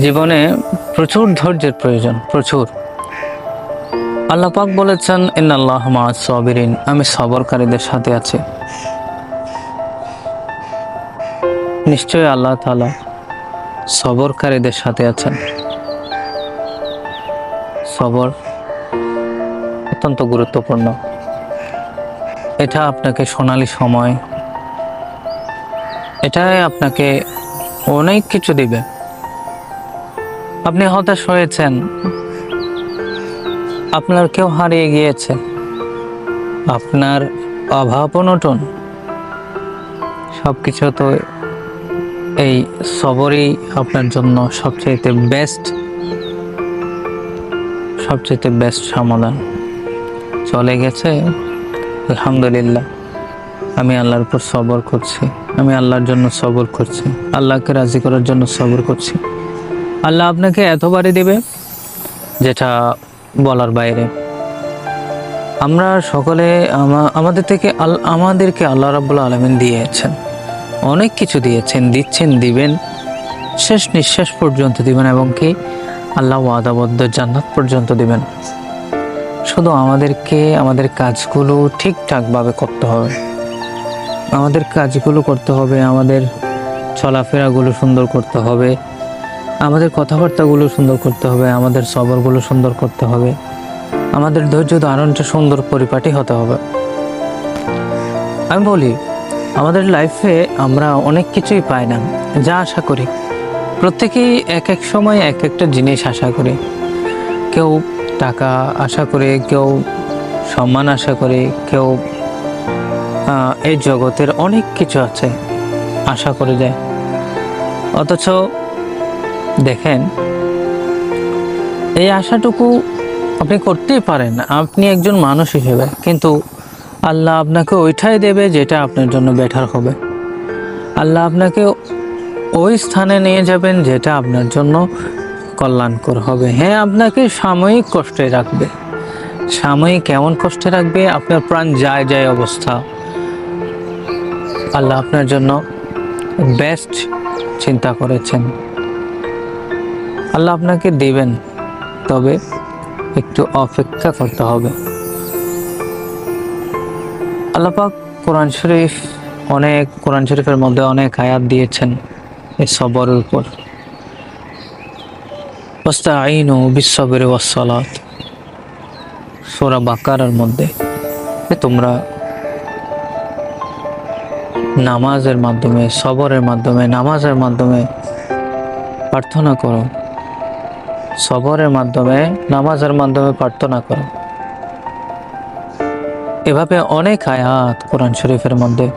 জীবনে প্রচুর ধৈর্যের প্রয়োজন, প্রচুর। আল্লাহ পাক বলেছেন, ইন্নাল্লাহ মা সবিরিন আমি সবরকারীদের সাথে আছি। নিশ্চয়ই আল্লাহ তাআলা সবরকারীদের সাথে আছেন। সবর অত্যন্ত গুরুত্বপূর্ণ। এটা আপনাকে সোনালি সময়, এটাই আপনাকে অনেক কিছু দিবে। আপনি হতাশ হয়েছেন। আপনার কেউ হারিয়ে গিয়েছে। আপনার অভাব অনটন। সব কিছু তো এই সবরই আপনার জন্য সবচেয়ে বেস্ট সবচেয়ে বেস্ট সমাধান। চলে গেছে, আলহামদুলিল্লাহ। আমি আল্লাহর উপর সবর করছি। আমি আল্লাহর জন্য সবর করছি। আল্লাহকে রাজি করার জন্য সবর করছি। আল্লাহ আপনাকে এতবারই দেবে যেটা বলার বাইরে। আমরা সকলে আমাদের থেকে আমাদেরকে আল্লাহ রাবুল আলমিন দিয়েছেন। অনেক কিছু দিয়েছেন, দিচ্ছেন, দিবেন। শেষ নিঃশ্বাস পর্যন্ত দিবেন এবং কি আল্লাহ ওয়াদাবদ্ধ জান্নাত পর্যন্ত দিবেন। শুধু আমাদেরকে, আমাদের কাজগুলো ঠিকঠাকভাবে করতে হবে। আমাদের কাজগুলো করতে হবে, আমাদের চলাফেরাগুলো সুন্দর করতে হবে। আমাদের কথাবার্তাগুলো সুন্দর করতে হবে, আমাদের সবরগুলো সুন্দর করতে হবে, আমাদের ধৈর্য ধারণটা সুন্দর পরিপাটি হতে হবে। আমি বলি, আমাদের লাইফে আমরা অনেক কিছুই পাই না, যা আশা করি। প্রত্যেকেই এক এক সময় এক একটা জিনিস আশা করে। কেউ টাকা আশা করে, কেউ সম্মান আশা করে, কেউ এই জগতের অনেক কিছু আছে, আশা করে যায়। অথচ দেখেন, এই আশাটুকু আপনি করতেই পারেন। আপনি একজন মানুষ হিসেবে, কিন্তু আল্লাহ আপনাকে ওইটাই দেবে যেটা আপনার জন্য বেটার হবে। আল্লাহ আপনাকে ওই স্থানে নিয়ে যাবেন যেটা আপনার জন্য কল্যাণকর হবে। হ্যাঁ আপনাকে সাময়িক কষ্টে রাখবে। সাময়িক কেমন কষ্টে রাখবে, আপনার প্রাণ যায় যায় অবস্থা। আল্লাহ আপনার জন্য বেস্ট চিন্তা করেছেন। আল্লাহ আপনাকে দেবেন, তবে একটু অপেক্ষা করতে হবে। আল্লাহ পাক কোরআন শরীফ, অনেক কোরআন শরীফের মধ্যে অনেক আয়াত দিয়েছেন এই সবরের উপর। ওয়াস্তাঈনু বিশ্ববের ওয়াসসালাত। সোরা বাকারার মধ্যে তোমরা নামাজের মাধ্যমে, সবরের মাধ্যমে, নামাজের মাধ্যমে প্রার্থনা করো। সবরের মাধ্যমে, নামাজের মাধ্যমে প্রার্থনা করো। এভাবে অনেক আয়াত কোরআন শরীফের মধ্যে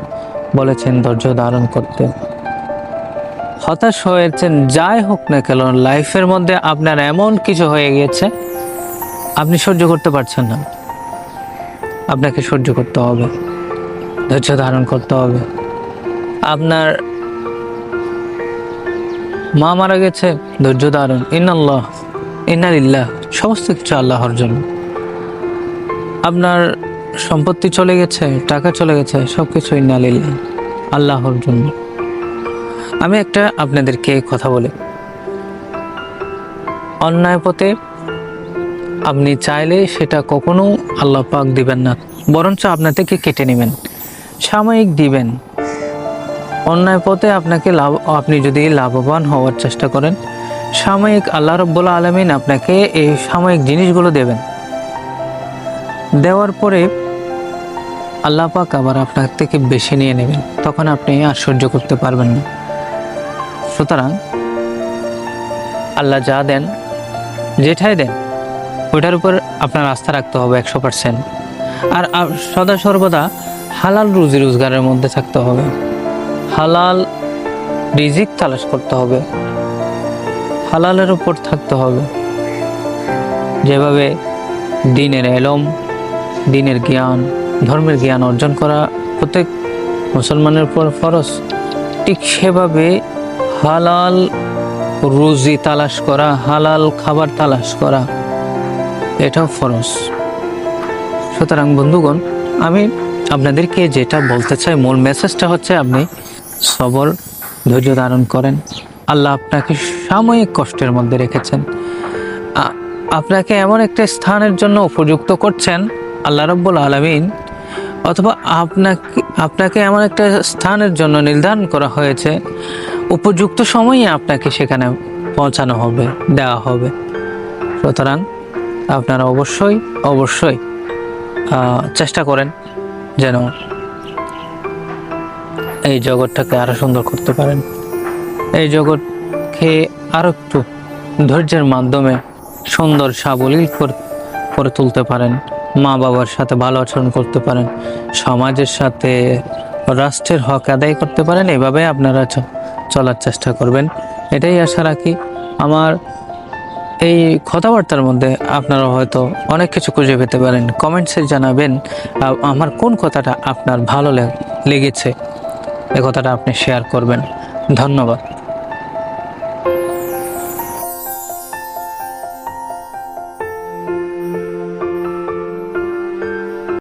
বলেছেন, ধৈর্য ধারণ করতে। হতাশ হয়েছেন, যাই হোক না কেন, লাইফের মধ্যে আপনার এমন কিছু হয়ে গিয়েছে, আপনি সহ্য করতে পারছেন না। আপনাকে সহ্য করতে হবে, ধৈর্য ধারণ করতে হবে। আপনার মা মারা গেছে, ধৈর্য ধারণ। ইন্নাল্লাহ। ইন্নালিল্লাহ, সমস্ত কিছু আল্লাহর জন্য। আপনার সম্পত্তি চলে গেছে, টাকা চলে গেছে সব কিছু ইন্নালিল্লাহ, আল্লাহর জন্য। আমি একটা আপনাদেরকে কথা বলি। অন্যায় পথে আপনি চাইলে সেটা কখনো আল্লাহ পাক দিবেন না, বরঞ্চ আপনার থেকে কেটে নেবেন, সাময়িক দিবেন। অন্যায় পথে আপনাকে লাভ আপনি যদি লাভবান হওয়ার চেষ্টা করেন সাময়িক আল্লাহ রব্বুল আলমিন আপনাকে এই সাময়িক জিনিসগুলো দেবেন। দেওয়ার পরে আল্লাহ পাক আবার আপনার থেকে বেশি নিয়ে নেবেন, তখন আপনি সহ্য করতে পারবেন না। সুতরাং আল্লাহ যা দেন, যেটাই দেন, ওইটার উপর আপনার আস্থা রাখতে হবে একশো পার্সেন্ট আর সদা সর্বদা হালাল রুজি রোজগারের মধ্যে থাকতে হবে। হালাল রিজিক তালাশ করতে হবে। হালালের উপর থাকতে হবে। যেভাবে দিনের এলম, দিনের জ্ঞান, ধর্মের জ্ঞান অর্জন করা প্রত্যেক মুসলমানের উপর ফরজ, ঠিক সেভাবে হালাল রুজি তালাশ করা, হালাল খাবার তালাশ করা, এটাও ফরজ। সুতরাং বন্ধুগণ, আমি আপনাদেরকে যেটা বলতে চাই, মূল মেসেজটা হচ্ছে আপনি সবর, ধৈর্য ধারণ করেন। আল্লাহ আপনাকে সাময়িক কষ্টের মধ্যে রেখেছেন। আপনাকে এমন একটা স্থানের জন্য উপযুক্ত করছেন আল্লাহ রব্বুল আলমিন, অথবা আপনাকে আপনাকে এমন একটা স্থানের জন্য নির্ধারণ করা হয়েছে, উপযুক্ত সময়ে আপনাকে সেখানে পৌঁছানো হবে, দেওয়া হবে। সুতরাং আপনারা অবশ্যই অবশ্যই চেষ্টা করেন যেন এই জগৎটাকে আরও সুন্দর করতে পারেন। এই জগৎকে আরও একটু ধৈর্যের মাধ্যমে সুন্দর সাবলীল কর- তুলতে পারেন। মা বাবার সাথে ভালো আচরণ করতে পারেন। সমাজের সাথে রাষ্ট্রের হক আদায় করতে পারেন। এভাবে আপনারা চলার চেষ্টা করবেন। এটাই আশা রাখি। আমার এই কথাবার্তার মধ্যে আপনারা হয়তো অনেক কিছু খুঁজে পেতে পারেন। কমেন্টসে জানাবেন আমার কোন কথাটা আপনার ভালো লেগেছে। এ কথাটা আপনি শেয়ার করবেন। ধন্যবাদ।